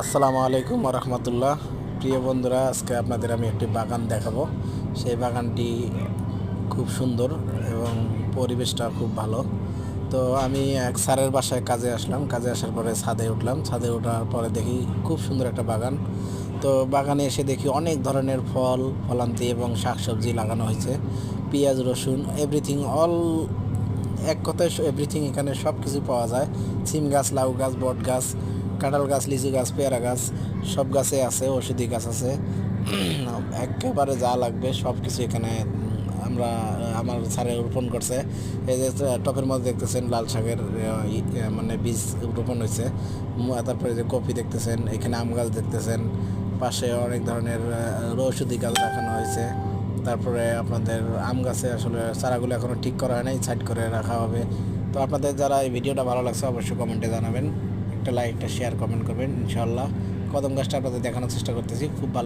আসসালামু আলাইকুম রহমতুল্লাহ প্রিয় বন্ধুরা, আজকে আপনাদের আমি একটি বাগান দেখাবো। সেই বাগানটি খুব সুন্দর এবং পরিবেশটা খুব ভালো। তো আমি এক স্যারের বাসায় কাজে আসলাম। কাজে আসার পরে ছাদে উঠলাম। ছাদে ওঠার পরে দেখি খুব সুন্দর একটা বাগান। তো বাগানে এসে দেখি অনেক ধরনের ফল, ফলান্তি এবং শাকসবজি লাগানো হয়েছে। পেঁয়াজ, রসুন এভরিথিং অল এক কথায় এভরিথিং এখানে সব কিছু পাওয়া যায়। সিম গাছ, লাউ গাছ, বট গাছ কাঁঠাল গাছ, লিচু গাছ, পেয়ারা গাছ, সব গাছে আছে ওষুধি গাছ আছে। একেবারে যা লাগবে সব কিছু এখানে আমরা, আমার স্যারে রোপণ করছে। এই যে টপের মধ্যে দেখতেছেন লাল শাকের মানে বীজ রোপণ হয়েছে। তারপরে যে কপি দেখতেছেন, এখানে আম গাছ দেখতেছেন। পাশে অনেক ধরনের ঔষধি গাছ রাখানো হয়েছে। তারপরে আপনাদের আম গাছে আসলে চারাগুলো এখনও ঠিক করা হয় নাই, সাইড করে রাখা হবে। তো আপনাদের যারা এই ভিডিওটা ভালো লাগছে, অবশ্যই কমেন্টে জানাবেন। একটা লাইক একটা শেয়ার কমেন্ট করবেন ইনশাল্লাহ কদম গাছটা আপনাদের দেখানোর চেষ্টা করতেছি। খুব ভালো